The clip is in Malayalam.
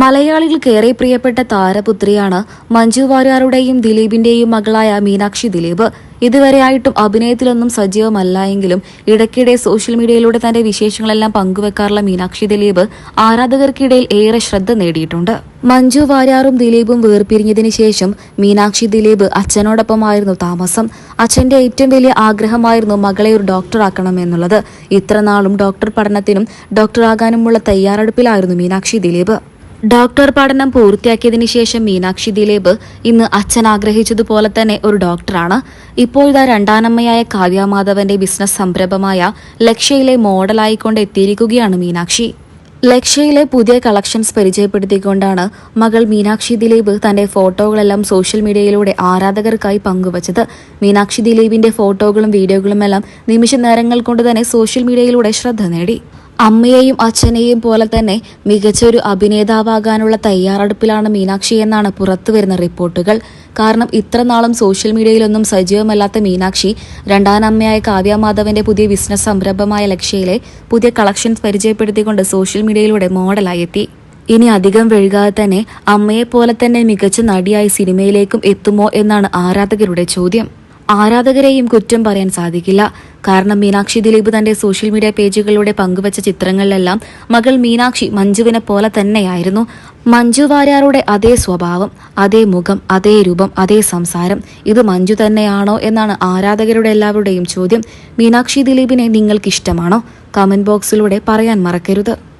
മലയാളികൾക്കേറെ പ്രിയപ്പെട്ട താരപുത്രിയാണ് മഞ്ജു വാര്യാറുടെയും ദിലീപിന്റെയും മകളായ മീനാക്ഷി ദിലീപ്. ഇതുവരെയായിട്ടും അഭിനയത്തിലൊന്നും സജീവമല്ല എങ്കിലും ഇടയ്ക്കിടെ സോഷ്യൽ മീഡിയയിലൂടെ തന്റെ വിശേഷങ്ങളെല്ലാം പങ്കുവെക്കാറുള്ള മീനാക്ഷി ദിലീപ് ആരാധകർക്കിടയിൽ ഏറെ ശ്രദ്ധ നേടിയിട്ടുണ്ട്. മഞ്ജു വാര്യാറും ദിലീപും വേർപിരിഞ്ഞതിനു ശേഷം മീനാക്ഷി ദിലീപ് അച്ഛനോടൊപ്പമായിരുന്നു താമസം. അച്ഛന്റെ ഏറ്റവും വലിയ ആഗ്രഹമായിരുന്നു മകളെ ഒരു ഡോക്ടറാക്കണം എന്നുള്ളത്. ഇത്രനാളും ഡോക്ടർ പഠനത്തിനും ഡോക്ടറാകാനുമുള്ള തയ്യാറെടുപ്പിലായിരുന്നു മീനാക്ഷി ദിലീപ്. ഡോക്ടർ പഠനം പൂർത്തിയാക്കിയതിനു ശേഷം മീനാക്ഷി ദിലീപ് ഇന്ന് അച്ഛൻ ആഗ്രഹിച്ചതുപോലെ തന്നെ ഒരു ഡോക്ടറാണ്. ഇപ്പോൾ ഇതാ രണ്ടാനമ്മയായ കാവ്യമാധവന്റെ ബിസിനസ് സംരംഭമായ ലക്ഷ്യയിലെ മോഡലായിക്കൊണ്ട് എത്തിയിരിക്കുകയാണ് മീനാക്ഷി. ലക്ഷ്യയിലെ പുതിയ കളക്ഷൻസ് പരിചയപ്പെടുത്തിക്കൊണ്ടാണ് മകൾ മീനാക്ഷി ദിലീപ് തന്റെ ഫോട്ടോകളെല്ലാം സോഷ്യൽ മീഡിയയിലൂടെ ആരാധകർക്കായി പങ്കുവച്ചത്. മീനാക്ഷി ദിലീപിന്റെ ഫോട്ടോകളും വീഡിയോകളുമെല്ലാം നിമിഷ നേരങ്ങൾ കൊണ്ട് തന്നെ സോഷ്യൽ മീഡിയയിലൂടെ ശ്രദ്ധ നേടി. അമ്മയെയും അച്ഛനെയും പോലെ തന്നെ മികച്ച ഒരു അഭിനേതാവാകാനുള്ള തയ്യാറെടുപ്പിലാണ് മീനാക്ഷി എന്നാണ് പുറത്തു വരുന്ന റിപ്പോർട്ടുകൾ. കാരണം ഇത്ര നാളും സോഷ്യൽ മീഡിയയിലൊന്നും സജീവമല്ലാത്ത മീനാക്ഷി രണ്ടാനമ്മയായ കാവ്യ മാധവന്റെ പുതിയ ബിസിനസ് സംരംഭമായ ലക്ഷ്യയിലെ പുതിയ കളക്ഷൻസ് പരിചയപ്പെടുത്തിക്കൊണ്ട് സോഷ്യൽ മീഡിയയിലൂടെ മോഡലായി എത്തി ഇനി അധികം വൈകാതെ തന്നെ അമ്മയെപ്പോലെ തന്നെ മികച്ച നടിയായി സിനിമയിലേക്കും എത്തുമോ എന്നാണ് ആരാധകരുടെ ചോദ്യം. ആരാധകരെയും കുറ്റം പറയാൻ സാധിക്കില്ല. കാരണം മീനാക്ഷി ദിലീപ് തന്റെ സോഷ്യൽ മീഡിയ പേജുകളിലൂടെ പങ്കുവച്ച ചിത്രങ്ങളിലെല്ലാം മകൾ മീനാക്ഷി മഞ്ജുവിനെ പോലെ തന്നെയായിരുന്നു. മഞ്ജു വാര്യാറുടെ അതേ സ്വഭാവം അതേ മുഖം അതേ രൂപം അതേ സംസാരം. ഇത് മഞ്ജു തന്നെയാണോ എന്നാണ് ആരാധകരുടെ എല്ലാവരുടെയും ചോദ്യം. മീനാക്ഷി ദിലീപിനെ നിങ്ങൾക്ക് ഇഷ്ടമാണോ കമന്റ് ബോക്സിലൂടെ പറയാൻ മറക്കരുത്.